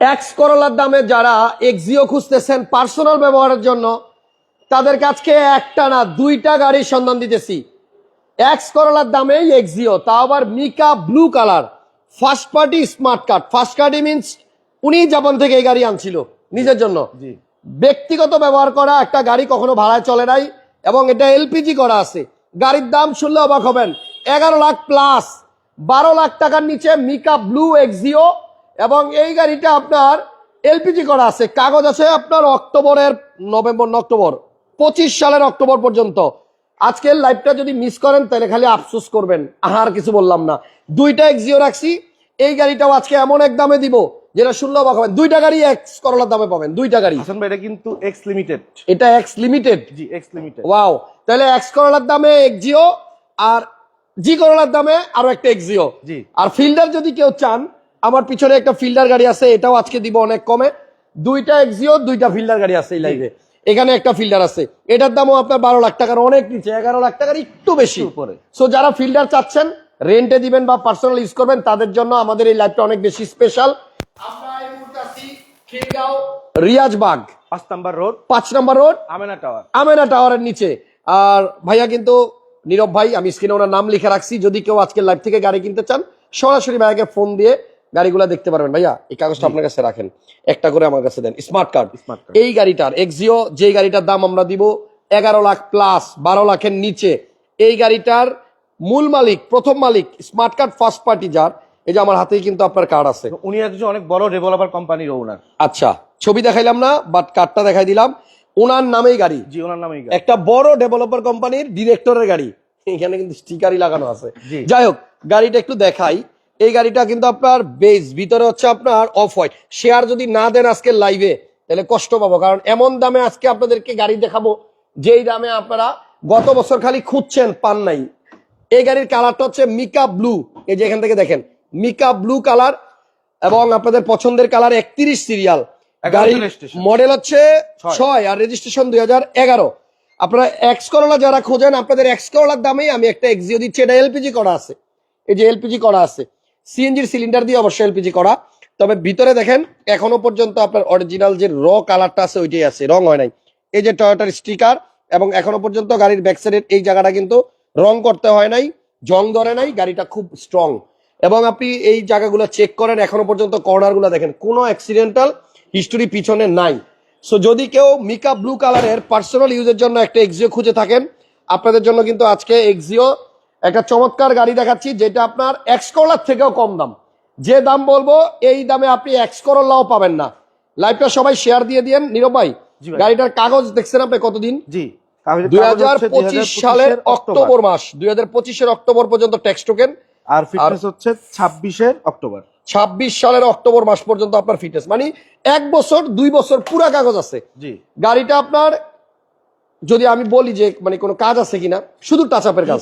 X করলার দামে যারা এক্সিও খুঁজতেছেন পার্সোনাল ব্যবহারের জন্য তাদের কাছকে একটা না দুইটা গাড়ির সন্ধান দিতেছি। এক্স করলার দামে এক্সিও তা আবার mica blue colour first party smart card first কার্ডই means উনি জাপান থেকে এই গাড়ি আনছিল নিজের জন্য। জি। ব্যক্তিগত ব্যবহার করা একটা গাড়ি কখনো ভাড়ায় চলে নাই এবং এটা এলপিজি করা আছে। গাড়ির দাম শুনলে অবাক হবেন এগারো লাখ প্লাস বারো লাখ টাকার নিচে মিকা ব্লু এক্সিও এবং এই গাড়িটা আপনার এলপিজি করা আছে। কাগজ আছে আপনার অক্টোবরের নভেম্বর অক্টোবর পঁচিশ সালের অক্টোবর পর্যন্ত। আজকের লাইভটা যদি মিস করেন তাহলে খালি আফসোস করবেন। আর কিছু বললাম না। দুইটা এক্সিও রাখছি। এই গাড়িটাও আজকে এমন এক দামে দিব যেটা শুনলে অবাক হবেন। দুইটা গাড়ি এক্স করলার দামে পাবেন দুইটা গাড়ি। হাসান ভাই এটা কিন্তু এক্স লিমিটেড এটা X limited G X limited wow তাহলে এক্স করলার দামে এক্সিও আর জি করলার দামে আরও একটা এক্সিও জি। আর ফিল্ডার যদি কেউ চান আমার পিছনে একটা ফিল্ডার গাড়ি আছে এটাও আজকে দিব অনেক কমে। দুইটা এক্সিও দুইটা ফিল্ডার গাড়ি আছে এই লাইভে এখানে একটা ফিল্ডার আছে। এটার দামও আপনার বারো লাখ টাকার অনেক নিচে এগারো লাখ টাকার একটু বেশি। উপরে। সো যারা ফিল্ডার চাচ্ছেন রেন্টে দিবেন বা পার্সোনাল ইউজ করবেন তাদের জন্য আমাদের এই লাইভটা অনেক বেশি স্পেশাল আমরা এই মুহূর্তে আছি খিলগাঁও রিয়াজবাগ। পাঁচ নাম্বার রোড। পাঁচ number road Amena tower. Amena টাওয়ারের নিচে। আর ভাইয়া কিন্তু নীরব ভাই আমি স্ক্রিনে ওনার নাম লিখে রাখছি। যদি কেউ আজকে লাইভ থেকে গাড়ি কিনতে চান সরাসরি ভাইয়াকে ফোন দিয়ে গাড়িগুলো দেখতে পারবেন ভাইয়া। এই কাগজটা আপনার কাছে রাখেন। একটা করে আমার কাছে দেন। স্মার্ট কার্ড এই গাড়িটার এক্সিও যে গাড়িটার দাম আমরা দিব এগারো লাখ প্লাস বারো লাখের নিচে। এই গাড়িটার মূল মালিক প্রথম মালিক স্মার্ট কার্ড ফার্স্ট পার্টি যার। এই যে আমার হাতেই কিন্তু আপনার কার্ড আছে। উনি একজন অনেক বড় ডেভেলপার কোম্পানির ওনার আচ্ছা ছবি দেখাইলাম না বাট কার্ডটা দেখাই দিলাম। ওনার নামেই গাড়ি। জি ওনার নামেই গাড়ি। একটা বড় ডেভেলপার কোম্পানির ডিরেক্টরের গাড়ি। এখানে কিন্তু স্টিকারই লাগানো আছে। যাই হোক গাড়িটা একটু দেখাই। এই গাড়িটা কিন্তু আপনার বেস ভিতরে হচ্ছে আপনার অফ হোয়াইট শেয়ার যদি না দেন আজকে লাইভে তাহলে কষ্ট পাবো। কারণ এমন দামে আজকে আপনাদেরকে গাড়ি দেখাবো যেই দামে আপনারা গত বছর খালি খুঁজছেন পান নাই। এই গাড়ির কালারটা হচ্ছে মিকা ব্লু এই যে এখান থেকে দেখেন মিকা ব্লু কালার এবং আপনাদের পছন্দের কালার একত্রিশ সিরিয়াল গাড়ির মডেল হচ্ছে ছয়। ছয় আর রেজিস্ট্রেশন দুই হাজার এগারো। আপনারা এক্স করলা যারা খোঁজেন আপনাদের এক্স করলার দামেই আমি একটা এক্সিও দিচ্ছি। এটা এলপিজি করা আছে। এই যে এলপিজি করা আছে। সিএনজির সিলিন্ডার দিয়ে অবশ্যই এলপিজি করা। তবে ভিতরে দেখেন, এখনও পর্যন্ত আপনার অরিজিনাল যে র কালারটা আছে, ওইটাই আছে, রং হয় নাই। এই যে টয়োটার স্টিকার এবং এখনও পর্যন্ত গাড়ির ব্যাক সাইডের এই জায়গাটা কিন্তু রং করতে হয় নাই, জং ধরে নাই, গাড়িটা খুব স্ট্রং এবং আপনি এই জায়গাগুলো চেক করেন, এখনও পর্যন্ত কর্নারগুলো দেখেন, কোনো অ্যাক্সিডেন্টাল হিস্টোরি পিছনে নাই। সো যদি কেউ মিকা ব্লু কালারের পার্সোনাল ইউজের জন্য একটা এক্সিও খুঁজে থাকেন, আপনাদের জন্য কিন্তু আজকে এক্সিও একটা চমৎকার গাড়ি দেখাচ্ছি যেটা আপনার এক্স করলার থেকেও কম দাম। যে দাম বলব এই দামে আপনি এক্স করলাও পাবেন না। লাইভটা সবাই শেয়ার দিয়ে দিয়েন। নীরব ভাই গাড়িটার কাগজ দেখছেন আপনি কতদিন? জি দুই হাজার পঁচিশ সালের অক্টোবর মাস। দুই হাজার পঁচিশের অক্টোবর পর্যন্ত ট্যাক্স টোকেন আর ফিটনেস হচ্ছে ছাব্বিশের অক্টোবর। ছাব্বিশ সালের অক্টোবর মাস পর্যন্ত আপনার ফিটনেস মানে এক বছর দুই বছর পুরা কাগজ আছে। গাড়িটা আপনার যদি আমি বলি যে মানে কোনো কাজ আছে কিনা শুধু টাচ আপের কাজ।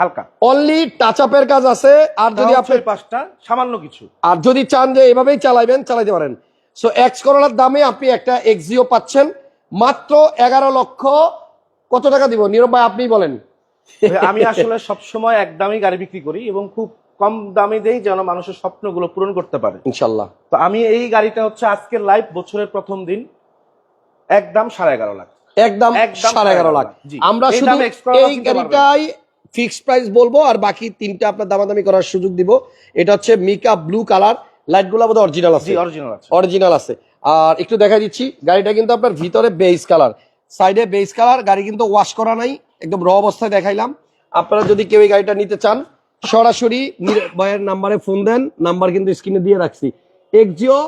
হালকা। অনলি টাচ আপের কাজ আছে আর যদি যদি আপনি আপনার পাঁচটা সামান্য কিছু। আর যদি চান যে এভাবেই চালাইবেন চালাইতে পারেন। সো এক্স করোলার দামে আপনি একটা এক্সিও পাচ্ছেন মাত্র এগারো লক্ষ কত টাকা দিব? নীরব ভাই আপনি বলেন। আমি আসলে সব সময় এক দামে গাড়ি বিক্রি করি এবং খুব কম দামে দেই যেন মানুষের স্বপ্নগুলো পূরণ করতে পারে। ইনশাল্লাহ। তো আমি এই গাড়িটা হচ্ছে আজকের লাইভ বছরের প্রথম দিন একদম সাড়ে এগারো লাখ। একদম সাড়ে এগারো লাখ। আমরা শুধু এই গাড়িটাই ফিক্সড প্রাইস বলব আর বাকি তিনটা আপনার দামাদামি করার সুযোগ দিব। এটা হচ্ছে মিকা ব্লু কালার লাইটগুলো বোধহয় অরিজিনাল আছে। অরিজিনাল আছে। আর একটু দেখা দিচ্ছি গাড়িটা কিন্তু আপনার ভিতরে বেস কালার সাইডে বেস কালার গাড়ি কিন্তু ওয়াশ করা নাই একদম র অবস্থায় দেখাইলাম। আপনারা যদি কেউ এই গাড়িটা নিতে চান সরাসরি ভাইয়ের নাম্বারে ফোন দেন নাম্বার কিন্তু স্ক্রিনে দিয়ে রাখছি। এক্সিও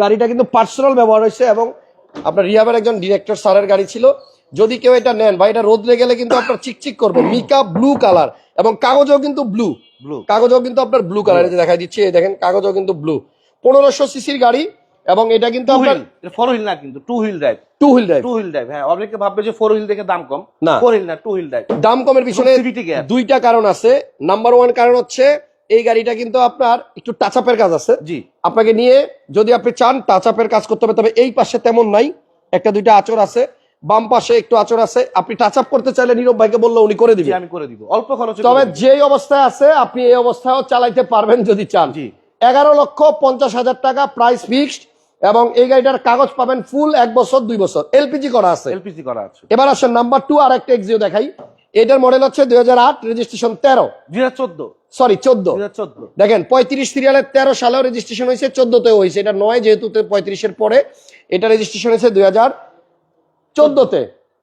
গাড়িটা কিন্তু পার্সোনাল ব্যবহার হয়েছে এবং আপনার রিয়াবের একজন ডিরেক্টর স্যারের গাড়ি ছিল। যদি কেউ এটা নেন বা এটা রোদ্রে গেলে কিন্তু আপনার চিকচিক করবে। মিকা ব্লু কালার এবং কাগজও কিন্তু ব্লু। ব্লু। কাগজও কিন্তু আপনার ব্লু কালার দেখাই দিচ্ছি। এই দেখেন কাগজও কিন্তু ব্লু। পনেরোশো সিসির গাড়ি এবং এটা কিন্তু আপনার ফোর হুইল না কিন্তু two wheel drive two wheel drive two wheel drive হ্যাঁ। অনেকে ভাববে যে ফোর হুইল দেখে দাম কম। না। ফোর হুইল না টু হুইল ড্রাইভ দাম কমের পিছনে দুইটা কারণ আছে। নাম্বার ওয়ান কারণ হচ্ছে এই গাড়িটা কিন্তু আপনার একটু টাচ আপের কাজ আছে। জি। আপনাকে নিয়ে যদি আপনি চান টাচ আপের কাজ করতে হবে তবে এই পাশে তেমন নাই। একটা দুইটা আচর আছে। বাম পাশে একটু আচর আছে। আপনি টাচ আপ করতে চাইলে নীরব ভাইকে বললে উনি করে দিবেন আমি করে দিব। অল্প খরচে তবে যেই অবস্থায় আছে আপনি এই অবস্থায়ও চালাইতে পারবেন যদি চান। জি। এগারো লক্ষ পঞ্চাশ হাজার টাকা প্রাইস ফিক্সড এবং এই গাড়িটার কাগজ পাবেন ফুল এক বছর দুই বছর। এলপিজি করা আছে। এলপিজি করা আছে। এবার আসেন নাম্বার টু আর একটা এক্সিও দেখাই। এটার মডেল হচ্ছে দুই হাজার আট রেজিস্ট্রেশন তেরো। দুই হাজার চোদ্দ। সরি চোদ্দ। দেখেন পঁয়ত্রিশ সিরিয়ালের তেরো সালেও রেজিস্ট্রেশন হয়েছে চোদ্দতেও হয়েছে। এটা নয় যেহেতু পঁয়ত্রিশের পরে। এটা রেজিস্ট্রেশন হয়েছে দুই হাজার চোদ্দতে।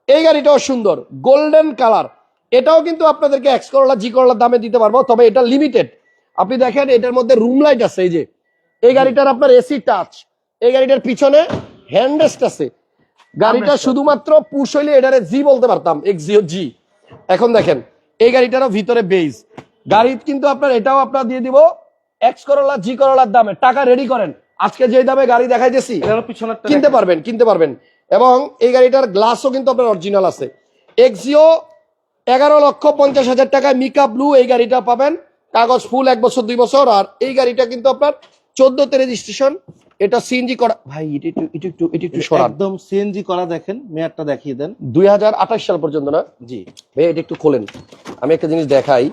এই গাড়িটাও সুন্দর গোল্ডেন কালার এটাও কিন্তু আপনাদেরকে এক্স করলা জি করলার দামে দিতে পারব তবে এটা লিমিটেড আপনি দেখেন এটার মধ্যে রুম লাইট আছে এই যে। এই গাড়িটার আপনার এসি টাচ এই গাড়িটার পিছনে হ্যান্ডেস্ট আছে। গাড়িটা শুধুমাত্র পুশ হইলে এটারে জি বলতে পারতাম এক্সিও জি এখন দেখেন এই গাড়িটারও ভিতরে বেজ গাড়ি কিন্তু আপনার এটাও আপনার দিয়ে দিব এক্স করলা জি করলার দামে। টাকা রেডি করেন। আজকে যে দামে গাড়ি দেখাইতেছি কিনতে পারবেন কিনতে পারবেন। এবং এই গাড়িটার গ্লাসও কিন্তু আপনার অরিজিনাল আছে। এক্সিও এগারো লক্ষ পঞ্চাশ হাজার টাকায় মিকা ব্লু এই গাড়িটা পাবেন। কাগজ ফুল এক বছর দুই বছর। আর এই গাড়িটা কিন্তু আপনার চোদ্দতে রেজিস্ট্রেশন এটা সিএনজি করা ভাই এটা একটু এটা একটু এটা একটু সরান। একদম সিএনজি করা দেখেন মেয়ারটা দেখিয়ে দেন। দুই হাজার আঠাশ সাল পর্যন্ত না? জি। ভাই এটা একটু খোলেন। আমি একটা জিনিস দেখাই।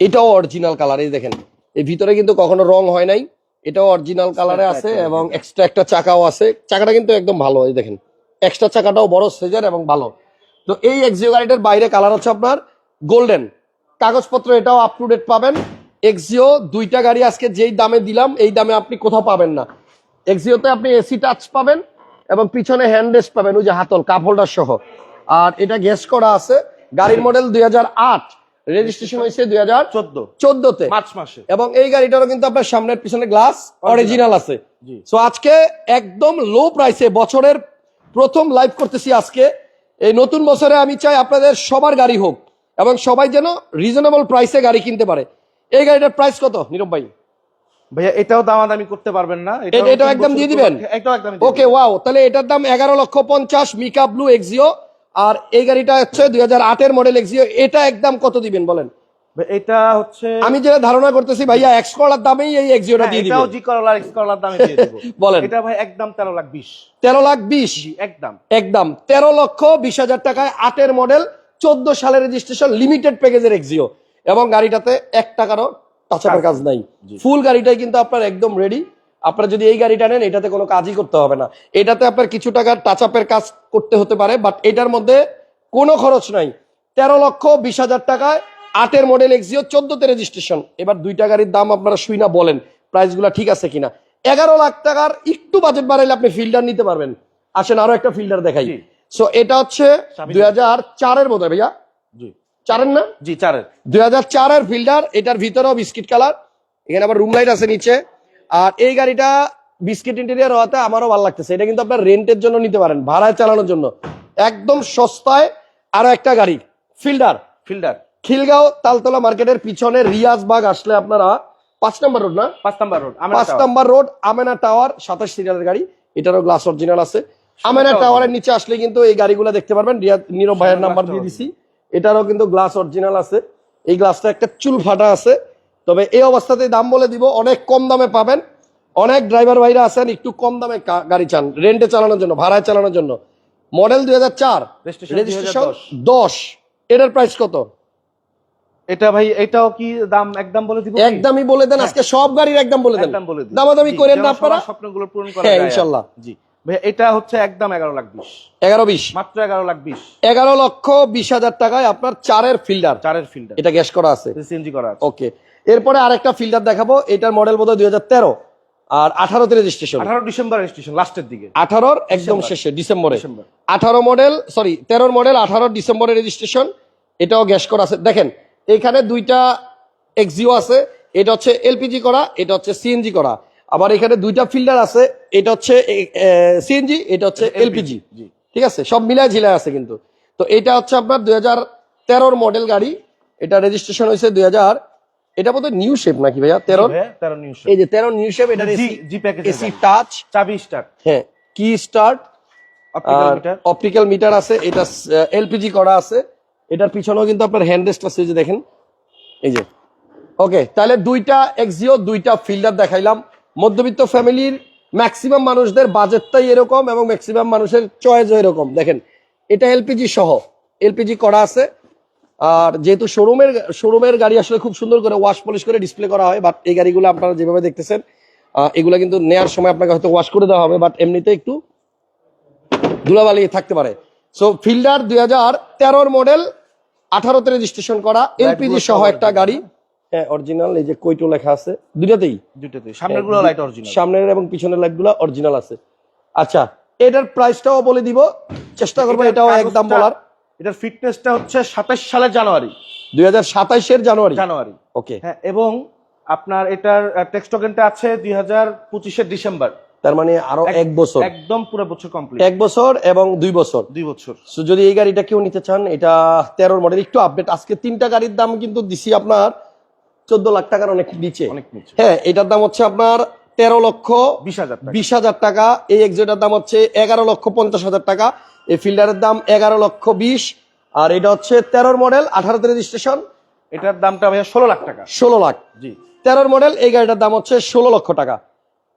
এটাও অরিজিনাল কালার এই দেখেন। এই ভিতরে কিন্তু কখনো রং হয় নাই এটাও অরিজিনাল কালারে আছে এবং এক্সট্রা একটা চাকাও আছে। চাকাটা কিন্তু একদম ভালো এই দেখেন। এক্সট্রা চাকাটাও বড় সাইজের এবং ভালো। তো এই এক্সিও গাড়িটার বাইরে কালার হচ্ছে আপনার গোল্ডেন কাগজপত্র এটাও আপ টু ডেট পাবেন। এক্সিও দুইটা গাড়ি আজকে যেই দামে দিলাম এই দামে আপনি কোথাও পাবেন না। এক্সিওতে আপনি এসি টাচ পাবেন এবং পিছনে হ্যান্ড রেস্ট পাবেন ওই যে হাতল কাপ হোল্ডার সহ। আর এটা গ্যাস করা আছে গাড়ির মডেল দুই হাজার আট। রেজিস্ট্রেশন হয়েছে দুই হাজার চোদ্দ। চোদ্দতে। মার্চ মাসে। এবং এই গাড়িটারও কিন্তু আপনার সামনের পিছনে গ্লাস অরিজিনাল আছে। সো আজকে একদম লো প্রাইসে বছরের প্রথম লাইভ করতেছি আজকে। এই নতুন বছরে আমি চাই আপনাদের সবার গাড়ি হোক এবং সবাই যেন রিজনেবল প্রাইসে গাড়ি কিনতে পারে। এই গাড়িটার প্রাইস কত নীরব ভাই? ভাইয়া এটাও দামাদামি করতে পারবেন না। এটা- এটাও একদম দিয়ে দিবেন? একদম ওকে ওয়াও তাহলে এটার দাম এগারো লক্ষ পঞ্চাশ মিকা ব্লু এক্সিও আর এই গাড়িটা হচ্ছে দুই হাজার আটের মডেল এক্সিও এটা একদম কত দিবেন বলেন? এটা হচ্ছে আমি যেটা ধারণা করতেছি ভাইয়া এক্স কলার দামেই এই এক্সিওটা হ্যাঁ, দিয়ে জি করলার এক্স করলার দামে দিয়ে দেবো। বলেন। এটা ভাই একদম তেরো লাখ বিশ। তেরো লাখ জি একদম। একদম। তেরো লক্ষ বিশ হাজার টাকায় আটের মডেল চোদ্দ সালের রেজিস্ট্রেশন লিমিটেড প্যাকেজের এক্সিও এবং গাড়িটাতে এক টাকারও কাজ নাই। ফুল গাড়িটাই কিন্তু আপনার একদম রেডি আপনারা যদি এই গাড়িটা নেন এটাতে কোনো কাজই করতে হবে না। এটাতে আপনার কিছু টাকার টাচ আপের কাজ করতে হতে পারে বাট এটার মধ্যে কোনো খরচ নাই। তেরো লক্ষ বিশ হাজার টাকায় আটের মডেল এক্সিও চোদ্দতে রেজিস্ট্রেশন এবার দুইটা গাড়ির দাম আপনারা শুই না বলেন প্রাইসগুলো ঠিক আছে কিনা। এগারো লাখ টাকার একটু বাজেট বাড়াইলে আপনি ফিল্ডার নিতে পারবেন। আসেন আরও একটা ফিল্ডার দেখাই। সো এটা হচ্ছে দুই হাজার চারের বোধ ভাইয়া। চারের না? জি চারের। দুই হাজার চারের ফিল্ডার এটার ভিতরেও বিস্কিট কালার এখানে আবার রুম লাইট আছে নিচে। আর এই গাড়িটা বিস্কিট ইন্টেরিয়ার হওয়াতে আমারও ভালো লাগতেছে। এটা কিন্তু আপনার রেন্টের জন্য নিতে পারেন ভাড়ায় চালানোর জন্য। একদম সস্তায় আরও একটা গাড়ি ফিল্ডার। ফিল্ডার। খিলগাঁও তালতলা মার্কেটের পিছনে রিয়াজবাগ আসলে আপনারা পাঁচ নাম্বার রোড না? পাঁচ নাম্বার রোড পাঁচ নাম্বার রোড আমেনা টাওয়ার সাতাশ সিরিয়ালের গাড়ি। এটারও গ্লাস অরিজিনাল আছে। আমেনা টাওয়ারের নিচে আসলে কিন্তু এই গাড়িগুলো দেখতে পারবেন। নীরব ভাইয়ের নাম্বার দিয়ে দিছি। এটারও কিন্তু গ্লাস অরিজিনাল আছে। এই গ্লাসটা একটা চুল ফাটা আছে। তবে এই অবস্থাতে দাম বলে দিব অনেক কম দামে পাবেন। অনেক ড্রাইভার ভাইরা আছেন একটু কম দামে গাড়ি চান রেন্টে চালানোর জন্য ভাড়ায় চালানোর জন্য। মডেল দুই হাজার চার রেজিস্ট্রেশন দশ। এটার প্রাইস কত? এটা ভাই এটাও কি দাম একদম বলে দিব একদমই বলে দেন আজকে সব গাড়ির একদম বলে দেন। দামাদামি করেন না আপনারা? স্বপ্নগুলো পূরণ করা হ্যাঁ। জি। ভাই এটা হচ্ছে একদম এগারো লাখ মাত্র এগারো লাখ বিশ। এগারো লক্ষ বিশ হাজার টাকায় আপনার চারের ফিল্ডার চারের ফিল্ডার এটা গ্যাস করা আছে। সিএনজি করা আছে। ওকে এরপরে আরেকটা ফিল্টার দেখাবো এটার মডেল বোধ হয় দুই হাজার তেরো। আর আঠারোতে রেজিস্ট্রেশন আঠারো ডিসেম্বর রেজিস্ট্রেশন লাস্টের দিকে। আঠারোর একদম শেষে ডিসেম্বরে। আঠারো মডেল সরি তেরোর মডেল আঠারো ডিসেম্বরে রেজিস্ট্রেশন এটাও গ্যাস করা আছে। দেখেন এখানে দুইটা এক্সিও আছে এটা হচ্ছে এলপিজি করা এটা হচ্ছে সিএনজি করা। আবার এখানে দুইটা ফিল্ডার আছে এটা হচ্ছে সিএনজি এটা হচ্ছে এলপিজি ঠিক আছে? সব মিলায় ঝিলায় আছে কিন্তু। তো এটা হচ্ছে আপনার দুই হাজার তেরোর মডেল গাড়ি। এটা রেজিস্ট্রেশন হয়েছে দুই হাজার এটা বোধহয় নিউ শেপ নাকি ভাইয়া? তেরো? এই যে তেরো নিউ শেপ এটা G G package AC touch চাবি স্টার্ট হ্যাঁ কি স্টার্ট অপটিক্যাল মিটার আছে এটা এলপিজি করা আছে। এটার পিছনেও কিন্তু আপনার হ্যান্ডরেস্ট আছে যে দেখেন। এই যে। ওকে তাহলে দুইটা এক্সিও দুইটা ফিল্ডার দেখাইলাম। মধ্যবিত্ত ফ্যামিলির ম্যাক্সিমাম মানুষদের বাজেটটাই এরকম এবং ম্যাক্সিমাম মানুষের চয়েসও এরকম। দেখেন এটা এলপিজি সহ এলপিজি করা আছে। আর যেহেতু শোরুমের শোরুমের গাড়ি আসলে খুব সুন্দর করে ওয়াশ পলিশ করে ডিসপ্লে করা হয় বাট এই গাড়িগুলো আপনারা যেভাবে দেখতেছেন এগুলা কিন্তু নেয়ার সময় আপনাকে হয়তো ওয়াশ করে দেওয়া হবে বাট এমনিতে একটু ধুলাবালি থাকতে পারে। সো ফিল্ডার দুই হাজার তেরোর মডেল আঠারোতে রেজিস্ট্রেশন করা এলপিজি সহ একটা গাড়ি। হ্যাঁ অরিজিনাল এই যে কৈটো লেখা আছে দুটাতেই দুটোতে সামনেরগুলো লাইট অরিজিনাল সামনের এবং পিছনের লাইটগুলো অরিজিনাল আছে। আচ্ছা এটার প্রাইসটাও বলে দিব চেষ্টা করব এটাও একদম বলার। এটার ফিটনেসটা হচ্ছে সাতাশ সালের জানুয়ারি। দুই হাজার সাতাইশের জানুয়ারি? জানুয়ারি। ওকে। হ্যাঁ এবং আপনার এটার টেক্সট টোকেনটা আছে দুই হাজার পঁচিশের ডিসেম্বর। তার মানে আরও এক- বছর। একদম পুরো বছর কমপ্লিট এক বছর এবং দুই বছর। দুই বছর। যদি এই গাড়িটা কেউ নিতে চান এটা তেরোর মডেল একটু আপডেট আজকে তিনটা গাড়ির দাম কিন্তু দিছি আপনার চোদ্দ লাখ টাকার অনেক নিচে। অনেক নিচে। হ্যাঁ এটার দাম হচ্ছে আপনার তেরো লক্ষ বিশ হাজার টাকা। বিশ হাজার টাকা। এই এক্সিটার দাম হচ্ছে এগারো লক্ষ পঞ্চাশ হাজার টাকা। এই ফিল্ডারের দাম এগারো লক্ষ বিশ। আর এটা হচ্ছে তেরোর মডেল আঠারোতে রেজিস্ট্রেশন এটার দামটা ভাইয়া ষোলো লাখ টাকা। ষোলো লাখ। জি। তেরোর মডেল এই গাড়িটার দাম হচ্ছে ষোলো লক্ষ টাকা।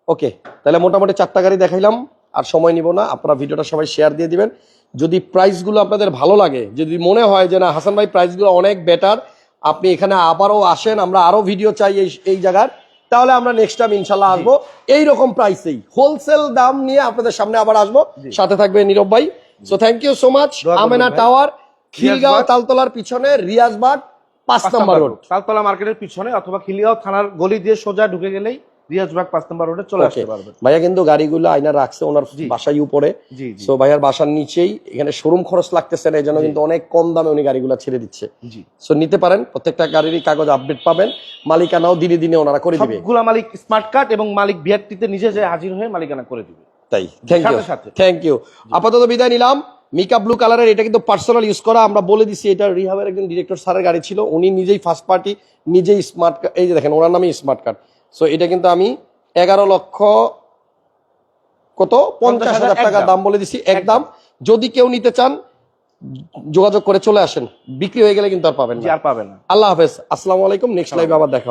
ওকে তাহলে মোটামুটি চারটা গাড়ি দেখাইলাম। আর সময় নিব না আপনারা ভিডিওটা সবাই শেয়ার দিয়ে দিবেন। যদি প্রাইসগুলো আপনাদের ভালো লাগে যদি মনে হয় যে না হাসান ভাই প্রাইসগুলো অনেক বেটার আপনি এখানে আবারও আসেন আমরা আরও ভিডিও চাই এই এই জায়গার। তাহলে আমরা নেক্সট টাইম ইনশাল্লাহ আসব। এইরকম প্রাইসেই হোলসেল দাম নিয়ে আপনাদের সামনে আবার আসব। সাথে থাকবে নীরব ভাই। So thank you so much Amena tower Khilgaon তালতলার পিছনে রিয়াজবাগ পাঁচ নম্বর রোড তালতলা মার্কেটের পিছনে অথবা খিলগাঁও থানার গলি দিয়ে সোজা ঢুকে গেলেই রিয়াজবাগ পাঁচ নম্বর রোডে চলে আসতে. পারবেন। ভাইয়া কিন্তু গাড়িগুলো রাখছে ওনার জি। বাসায় উপরে। সো ভাইয়ার বাসার নিচেই এখানে শোরুম খরচ লাগতেছে না এই জন্য কিন্তু অনেক কম দামে উনি গাড়িগুলো ছেড়ে দিচ্ছে। সো নিতে পারেন প্রত্যেকটা গাড়িরই কাগজ আপডেট পাবেন। মালিকানাও দিনে দিনে ওনারা করে দিবে। সবগুলা মালিক স্মার্ট কার্ড এবং মালিক বিআরটিতে নিজে যে হাজির হয়ে মালিকানা করে দিবে। তাই। Thank you. থ্যাংক ইউ আপাতত বিদায় নিলাম। মিকা ব্লু কালারের এটা কিন্তু পার্সোনাল ইউজ করা। আমরা বলে দিছি এটা রিহাবের একজন ডিরেক্টর স্যারের গাড়ি ছিল। উনি নিজেই ফার্স্ট পার্টি নিজেই স্মার্ট এই যে দেখেন ওনার নামে স্মার্ট কার্ড সো এটা কিন্তু আমি এগারো লক্ষ কত? পঞ্চাশ হাজার টাকা দাম বলে দিছি একদম। যদি কেউ নিতে চান যোগাযোগ করে চলে আসেন। বিক্রি হয়ে গেলে কিন্তু আর পাবেন আর পাবেন আল্লাহ হাফেজ। আসসালামু আলাইকুম। নেক্সট লাইভে আবার দেখা।